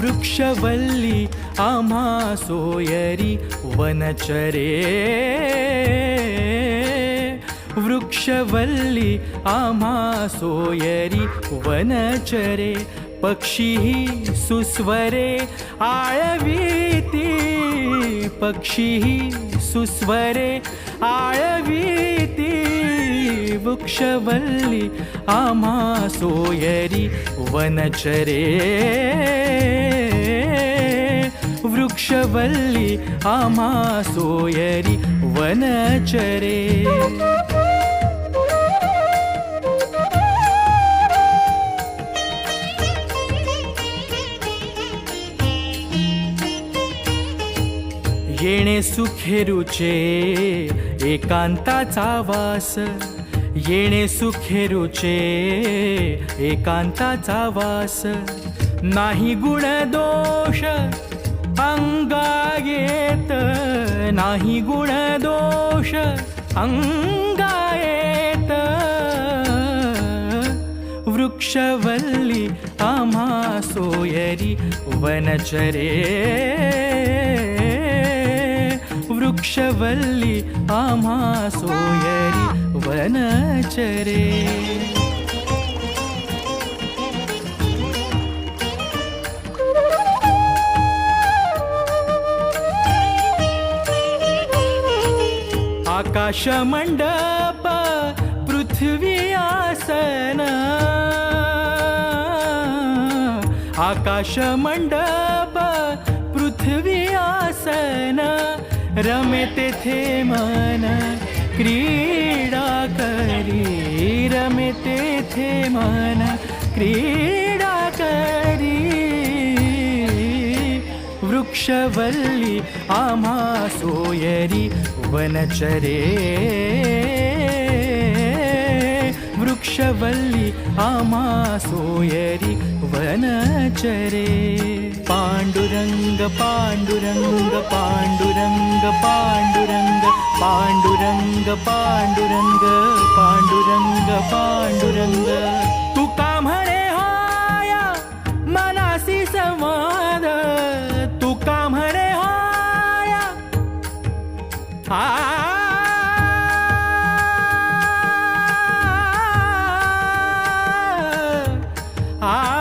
वृक्षवल्ली आम्हा सोयरी वनचरे वृक्षवल्ली आम्हा सोयरी वनचरे पक्षीही सुस्वरे आळवी पक्षीही सुस्वरे आळवीती वृक्षवल्ली आमा सोयरी वनचरे. वृक्षवल्ली आमा सोयरी वनचरे. येणे सुखेरूचे एकांताचा वास. येणे सुखेरूचे एकांताचा वास. नाही गुण दोष अंगा येत नाही गुण दोष अंगा येत वृक्षवल्ली आम्हा सोयरी वनचरे. वृक्षवल्ली आम्हा सोयरी वनचरे आकाशमण्डप पृथ्वी आसन. आकाशमण्डप रमे तेथे मन क्रीडा करी। रमे तेथे मन क्रीडा करी। वृक्षवल्ली आमा सोयरी वनचरे। वृक्षवल्ली आमा सोयरी वनचरे पाण्डुरङ्ग पाण्डुरङ्ग पाण्डुरङ्ग पाण्डुरङ्ग पाण्डुरङ्ग पाण्डुरङ्ग पाण्डुरङ्ग पाण्डुरङ्ग तुका म्हणे हाय मनासी संवाद तुका म्हणे हाय हा Ah